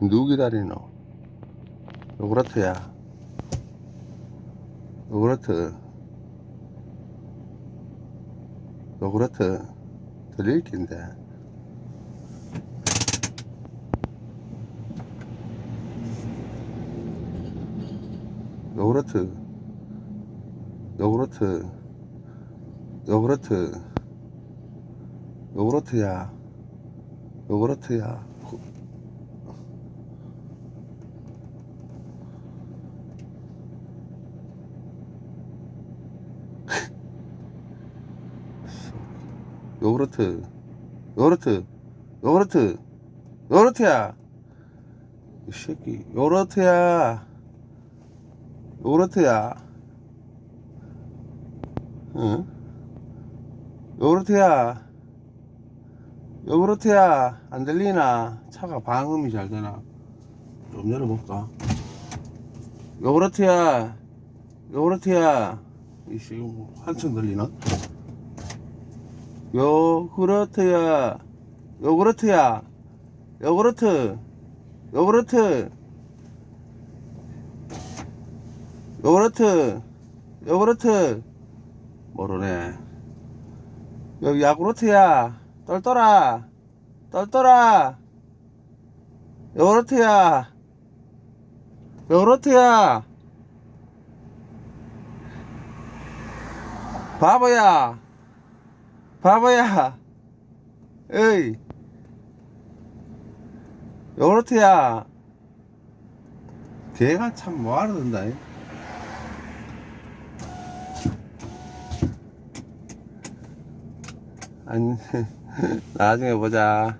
누구 기다리노? 요구르트야. 요구르트. 요구르트. 들릴 낀데. 요구르트. 요구르트. 요구르트. 요구르트야. 요구르트야. 요구르트. 요구르트. 요구르트. 요구르트야. 이 새끼. 요구르트야. 요구르트야. 응? 요구르트야. 요구르트야. 안 들리나? 차가 방음이 잘 되나? 좀 열어볼까? 요구르트야. 요구르트야. 이씨, 이거 뭐 한층 들리나? 요구르트야. 요구르트야. 요구르트. 요구르트. 요구르트. 요구르트. 모르네. 여기 야구르트야. 떨떠라. 떨떠라. 요구르트야. 요구르트야. 바보야. 바보야. 에이. 요구르트야. 걔가 참 뭐하러 든다. 이. 아니, 나중에 보자.